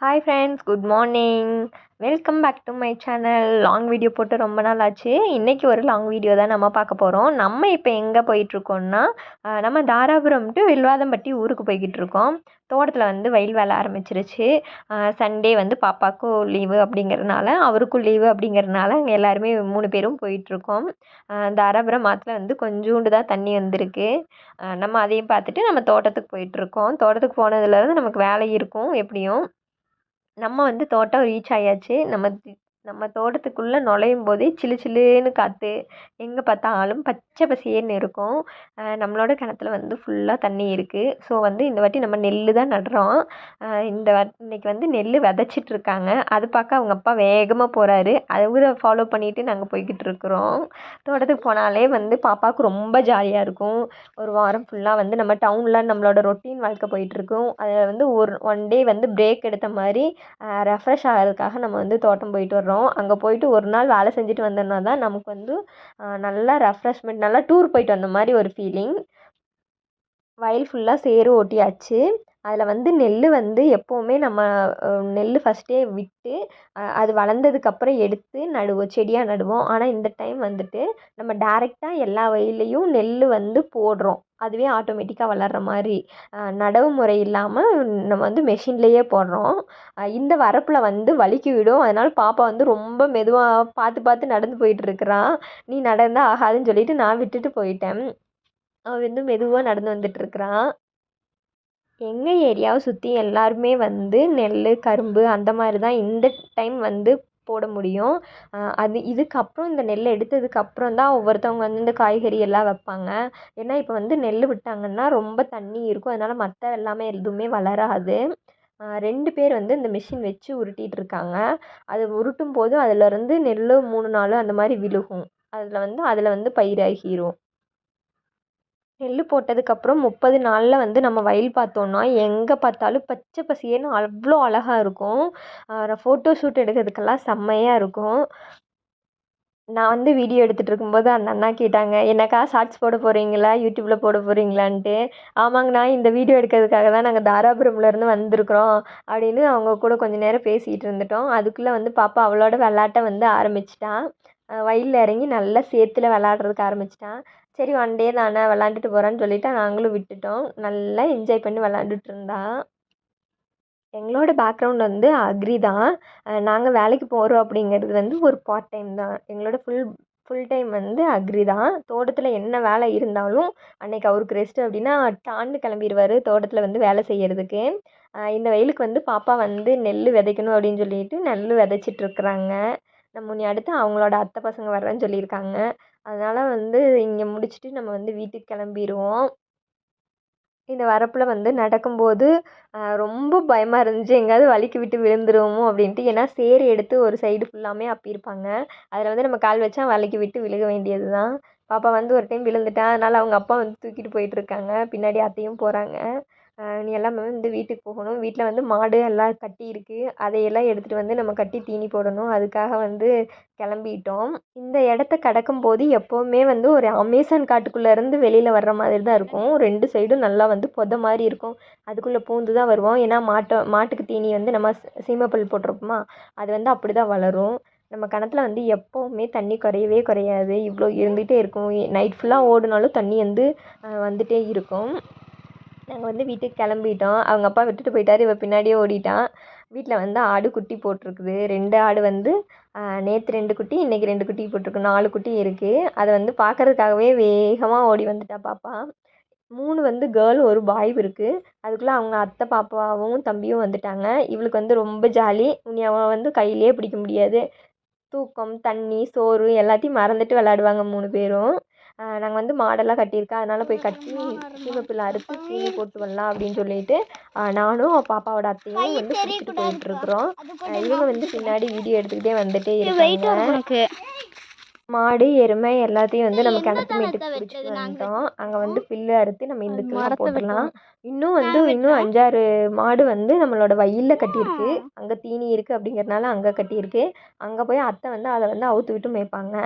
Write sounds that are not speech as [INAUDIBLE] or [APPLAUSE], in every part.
Hi friends good morning welcome back to my channel long video போட்டு ரொம்ப நாள் ஆச்சு இன்றைக்கி ஒரு லாங் வீடியோ தான் நம்ம பார்க்க போகிறோம் நம்ம இப்போ எங்கே போயிட்டுருக்கோம்னா நம்ம தாராபுரம் டு வில்வாதம்பட்டி ஊருக்கு போய்கிட்டு இருக்கோம். தோட்டத்தில் வந்து வயல் வேலை ஆரம்பிச்சிருச்சு. சண்டே வந்து பாப்பாவுக்கும் லீவு அப்படிங்கிறதுனால அவருக்கும் லீவு அப்படிங்கிறதுனால அங்கே எல்லாருமே மூணு பேரும் போயிட்டுருக்கோம் தாராபுரம் ஆற்றுல வந்து கொஞ்சோண்டு தான் தண்ணி வந்திருக்கு. நம்ம அதையும் பார்த்துட்டு நம்ம தோட்டத்துக்கு போயிட்டுருக்கோம் தோட்டத்துக்கு போனதுலேருந்து நமக்கு வேலை இருக்கும். எப்படியும் நம்ம வந்து தோட்டம் ரீச் ஆயாச்சு. நம்ம நம்ம தோட்டத்துக்குள்ளே நுழையும் போதே சிலு சிலுன்னு காற்று எங்கே பார்த்தாலும் பச்சை பசேன்னு இருக்கும். நம்மளோட கிணத்துல வந்து ஃபுல்லாக தண்ணி இருக்குது ஸோ வந்து இந்த வாட்டி நம்ம நெல் தான் நடுறோம். இந்த வா இன்னைக்கு வந்து நெல் விதைச்சிட்டு இருக்காங்க. அது பார்க்க அவங்க அப்பா வேகமாக போகிறாரு அவரை ஃபாலோ பண்ணிவிட்டு நாங்கள் போய்கிட்டு இருக்கிறோம். தோட்டத்துக்கு போனாலே வந்து பாப்பாவுக்கு ரொம்ப ஜாலியாக இருக்கும். ஒரு வாரம் ஃபுல்லாக வந்து நம்ம டவுனில் நம்மளோட ரொட்டீன் வாழ்க்கை போயிட்டுருக்கும் அதில் வந்து ஒரு ஒன் டே வந்து பிரேக் எடுத்த மாதிரி ரெஃப்ரெஷ் ஆகிறதுக்காக நம்ம வந்து தோட்டம் போயிட்டு வர்றோம். அங்கே போயிட்டு ஒரு நாள் வேலை செஞ்சுட்டு வந்தோம்னா தான் நமக்கு வந்து நல்லா ரெஃப்ரெஷ்மெண்ட் நல்லா டூர் போயிட்டு வந்த மாதிரி ஒரு ஃபீலிங் வயல் ஃபுல்லாக சேறு ஓட்டியாச்சு. அதில் வந்து நெல் வந்து எப்போவுமே நம்ம நெல் ஃபஸ்ட்டே விட்டு அது வளர்ந்ததுக்கப்புறம் எடுத்து நடுவோம் செடியாக நடுவோம். ஆனால் இந்த டைம் வந்துட்டு நம்ம டேரெக்டாக எல்லா வயல்லையும் நெல் வந்து போடுறோம். அதுவே ஆட்டோமேட்டிக்காக வளர்கிற மாதிரி. நடவு முறை இல்லாமல் நம்ம வந்து மெஷின்லேயே போடுறோம். இந்த வரப்பில் வந்து வலிக்கு விடும். அதனால் பாப்பா வந்து ரொம்ப மெதுவாக பார்த்து பார்த்து நடந்து போயிட்டுருக்கிறான் நீ நடந்தால் ஆகாதுன்னு சொல்லிட்டு நான் விட்டுட்டு போயிட்டேன். அவன் வந்து மெதுவாக நடந்து வந்துட்டுருக்குறான் எங்கள் ஏரியாவை சுற்றி எல்லாருமே வந்து நெல் கரும்பு அந்த மாதிரி தான் இந்த டைம் வந்து போட முடியும். அது இதுக்கப்புறம் இந்த நெல் எடுத்ததுக்கப்புறம் தான் ஒவ்வொருத்தவங்க வந்து இந்த காய்கறி எல்லாம் வைப்பாங்க. ஏன்னா இப்போ வந்து நெல் விட்டாங்கன்னா ரொம்ப தண்ணி இருக்கும். அதனால் மற்ற எல்லாமே எதுவுமே வளராது. ரெண்டு பேர் வந்து இந்த மிஷின் வச்சு உருட்டிகிட்டு இருக்காங்க. அது உருட்டும் போது அதுலேருந்து நெல் மூணு நாலு அந்த மாதிரி விழுகும். அதில் வந்து அதில் வந்து பயிராகிரும். நெல் போட்டதுக்கப்புறம் முப்பது நாளில் வந்து நம்ம வயல் பார்த்தோன்னா எங்கே பார்த்தாலும் பச்சை பசியேன்னு அவ்வளோ அழகாக இருக்கும். ஃபோட்டோ ஷூட் எடுக்கிறதுக்கெல்லாம் செம்மையாக இருக்கும். நான் வந்து வீடியோ எடுத்துகிட்டு இருக்கும்போது அந்த அண்ணா கேட்டாங்க என்னக்கா ஷார்ட்ஸ் போட போகிறீங்களா யூடியூப்பில் போட போகிறீங்களான்ட்டு ஆமாங்கண்ணா இந்த வீடியோ எடுக்கிறதுக்காக தான் நாங்கள் தாராபுரம்லேருந்து வந்திருக்கிறோம். அப்படின்னு அவங்க கூட கொஞ்ச நேரம் பேசிகிட்டு இருந்துட்டோம். அதுக்குள்ளே வந்து பாப்பா அவளோட விளாட்ட வந்து ஆரம்பிச்சிட்டான் வயலில் இறங்கி நல்லா சேத்துல விளாட்றதுக்கு ஆரம்பிச்சிட்டான் சரி ஒன் டே தானே விளாண்டுட்டு போகிறான்னு சொல்லிட்டு நாங்களும் விட்டுட்டோம். நல்லா என்ஜாய் பண்ணி விளாண்டுட்டு இருந்தா. எங்களோட பேக்ரவுண்ட் வந்து அக்ரி தான். நாங்கள் வேலைக்கு போகிறோம் அப்படிங்கிறது வந்து ஒரு பார்ட் டைம் தான். எங்களோட ஃபுல் ஃபுல் டைம் வந்து அக்ரி தான். தோட்டத்தில் என்ன வேலை இருந்தாலும் அன்னைக்கு அவருக்கு ரெஸ்ட் அப்படின்னா டான்னு கிளம்பிடுவார் தோட்டத்தில் வந்து வேலை செய்யறதுக்கு. இந்த வெயிலுக்கு வந்து பாப்பா வந்து நெல் விதைக்கணும் அப்படின்னு சொல்லிட்டு நெல் விதைச்சிட்ருக்குறாங்க நம்ம முன்னே அடுத்து அவங்களோட அத்தை பசங்க வர்றேன்னு சொல்லியிருக்காங்க. அதனால் வந்து இங்கே முடிச்சுட்டு நம்ம வந்து வீட்டுக்கு கிளம்பிடுவோம் இந்த வரப்பில் வந்து நடக்கும்போது ரொம்ப பயமாக இருந்துச்சு. எங்கேயாவது வலிக்கு விட்டு விழுந்துருவோமோ அப்படின்ட்டு. ஏன்னா சேர் எடுத்து ஒரு சைடு ஃபுல்லாமே அப்பியிருப்பாங்க அதில் வந்து நம்ம கால் வச்சா வலிக்கு விட்டு விழுக வேண்டியது தான் பாப்பா வந்து ஒரு டைம் விழுந்துட்டா அதனால் அவங்க அப்பா வந்து தூக்கிட்டு போயிட்டுருக்காங்க பின்னாடி அத்தையும் போகிறாங்க நீ எல்லாம் வந்து வீட்டுக்கு போகணும். வீட்டில் வந்து மாடு எல்லாம் கட்டி இருக்குது அதையெல்லாம் எடுத்துகிட்டு வந்து நம்ம கட்டி தீனி போடணும். அதுக்காக வந்து கிளம்பிட்டோம். இந்த இடத்த கடக்கும்போது எப்போவுமே வந்து ஒரு அமேசான் காட்டுக்குள்ளேருந்து வெளியில் வர்ற மாதிரி தான் இருக்கும். ரெண்டு சைடும் நல்லா வந்து பொத மாதிரி இருக்கும். அதுக்குள்ளே பூந்து தான் வருவோம். ஏன்னா மாட்டை மாட்டுக்கு தீனி வந்து நம்ம சீமப்பல் போட்டிருப்போமா அது வந்து அப்படி தான் வளரும். நம்ம கிணத்துல வந்து எப்போவுமே தண்ணி குறையவே குறையாது. இவ்வளோ இருந்துகிட்டே இருக்கும். நைட் ஃபுல்லாக ஓடினாலும் தண்ணி வந்து வந்துகிட்டே இருக்கும். நாங்கள் வந்து வீட்டுக்கு கிளம்பிட்டோம். அவங்க அப்பா விட்டுட்டு போயிட்டார். இவ பின்னாடியே ஓடிட்டான். வீட்டில் வந்து ஆடு குட்டி போட்டிருக்குது. ரெண்டு ஆடு வந்து நேற்று ரெண்டு குட்டி இன்றைக்கி ரெண்டு குட்டி போட்டிருக்கு. நாலு குட்டி இருக்குது அதை வந்து பார்க்கறதுக்காகவே வேகமாக ஓடி வந்துட்டா பாப்பா. மூணு வந்து கேர்ள் ஒரு பாய் இருக்குது அதுக்குள்ளே அவங்க அத்தை பாப்பாவும் தம்பியும் வந்துட்டாங்க. இவளுக்கு வந்து ரொம்ப ஜாலி. இனி அவன் வந்து கையிலே பிடிக்க முடியாது. தூக்கம் தண்ணி சோறு எல்லாத்தையும் மறந்துட்டு விளாடுவாங்க மூணு பேரும். நாங்கள் வந்து மாடெல்லாம் கட்டியிருக்கா அதனால் போய் கட்டி சீமைப்புல் அறுத்து தீனி போட்டு வரலாம் அப்படின்னு சொல்லிட்டு நானும் பாப்பாவோட அத்தையும் வந்து பிடிச்சிட்டு போயிட்டுருக்குறோம். இவங்க வந்து பின்னாடி வீடியோ எடுத்துக்கிட்டே வந்துட்டே இருக்காங்க. மாடு எருமை எல்லாத்தையும் வந்து நம்ம கிணத்து மேட்டுக்கு பிடிச்சிட்டு வந்துட்டோம். அங்கே வந்து புல்லு அறுத்து நம்ம இதுக்கெல்லாம் போட்டுடலாம் இன்னும் வந்து இன்னும் அஞ்சாறு மாடு வந்து நம்மளோட வயலில் கட்டியிருக்கு. அங்கே தீனி இருக்குது அப்படிங்கிறனால அங்கே கட்டியிருக்கு. அங்கே போய் அத்தை வந்து அதை வந்து அவுத்து விட்டு மேய்ப்பாங்க.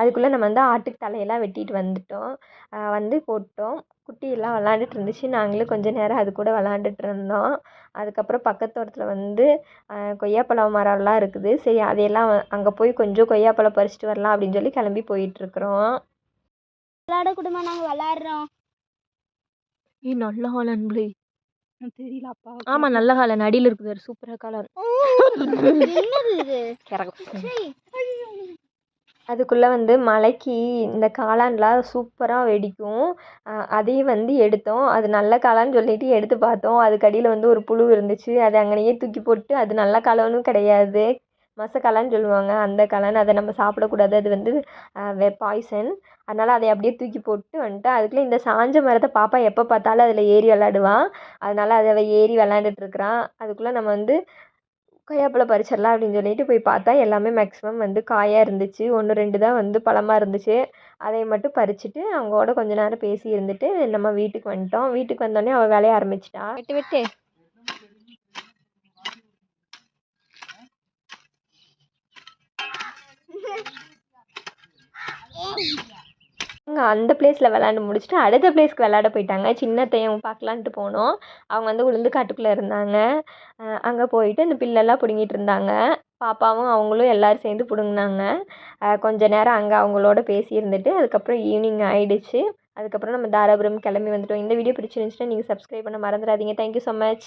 அதுக்குள்ளே நம்ம வந்து ஆட்டுக்கு தலையெல்லாம் வெட்டிட்டு வந்துட்டோம். வந்து போட்டோம். குட்டி எல்லாம் விளாண்டுட்டு இருந்துச்சு. நாங்களும் கொஞ்ச நேரம் அது கூட விளாண்டுட்டு இருந்தோம். அதுக்கப்புறம் பக்கத்து தோட்டத்தில் வந்து கொய்யாப்பழம் மரம்லாம் இருக்குது. சரி அதையெல்லாம் அங்கே போய் கொஞ்சம் கொய்யாப்பழம் பறிச்சிட்டு வரலாம் அப்படின்னு சொல்லி கிளம்பி போயிட்டுருக்குறோம் விளையாட கூடமா நாங்க விளையாடுறோம் ஏ நல்ல காளான் பிளே தெரியல அப்பா ஆமாம் நல்ல காளான் அடியில் இருக்குது சூப்பராக காளான் என்னது இது? [LAUGHS] அதுக்குள்ளே வந்து மழைக்கு இந்த காளான்லாம் சூப்பராக வெடிக்கும். அதையும் வந்து எடுத்தோம். அது நல்ல காளான்னு சொல்லிட்டு எடுத்து பார்த்தோம். அதுக்கு அடியில் வந்து ஒரு புழு இருந்துச்சு. அதை அங்கனையே தூக்கி போட்டு அது நல்ல காளானும் கிடையாது. மசக்காளான்னு சொல்லுவாங்க. அந்த காளான் அதை நம்ம சாப்பிடக்கூடாது. அது வந்து பாய்சன். அதனால் அதை அப்படியே தூக்கி போட்டு வந்துட்டு. அதுக்குள்ளே இந்த சாஞ்ச மரத்தை பாப்பா எப்போ பார்த்தாலும் அதில் ஏறி விளாடுவான் அதனால் அதை ஏறி விளாண்டுட்டு இருக்கிறான் அதுக்குள்ளே நம்ம வந்து கொய்யாப்பழம் பறிச்சிடலாம் அப்படின்னு சொல்லிட்டு போய் பார்த்தா எல்லாமே மேக்ஸிமம் வந்து காயாக இருந்துச்சு. ஒன்று ரெண்டு தான் வந்து பழமாக இருந்துச்சு. அதை மட்டும் பறிச்சுட்டு அவங்களோட கொஞ்ச நேரம் பேசி இருந்துட்டு நம்ம வீட்டுக்கு வந்துட்டோம். வீட்டுக்கு வந்தோடனே அவள் வேலைய ஆரம்பிச்சிட்டா. விட்டு விட்டு. அவங்க [LAUGHS] அந்த பிளேஸில் விளாண்டு முடிச்சுட்டு அடுத்த பிளேஸ்க்கு விளாட போயிட்டாங்க. சின்னத்தையும் பார்க்கலான்ட்டு போனோம். அவங்க வந்து உளுந்து காட்டுக்குள்ளே இருந்தாங்க அங்கே போயிட்டு அந்த பில்லெல்லாம் பிடுங்கிட்டு இருந்தாங்க. பாப்பாவும் அவங்களும் எல்லோரும் சேர்ந்து பிடுங்குனாங்க. கொஞ்ச நேரம் அங்கே அவங்களோட பேசி இருந்துட்டு அதுக்கப்புறம் ஈவினிங் ஆயிடுச்சு. அதுக்கப்புறம் நம்ம தாராபுரம் கிளம்பி வந்துட்டோம். இந்த வீடியோ பிடிச்சிருந்துச்சுன்னா நீங்கள் சப்ஸ்கிரைப் பண்ண மறந்துடாதீங்க. Thank you so much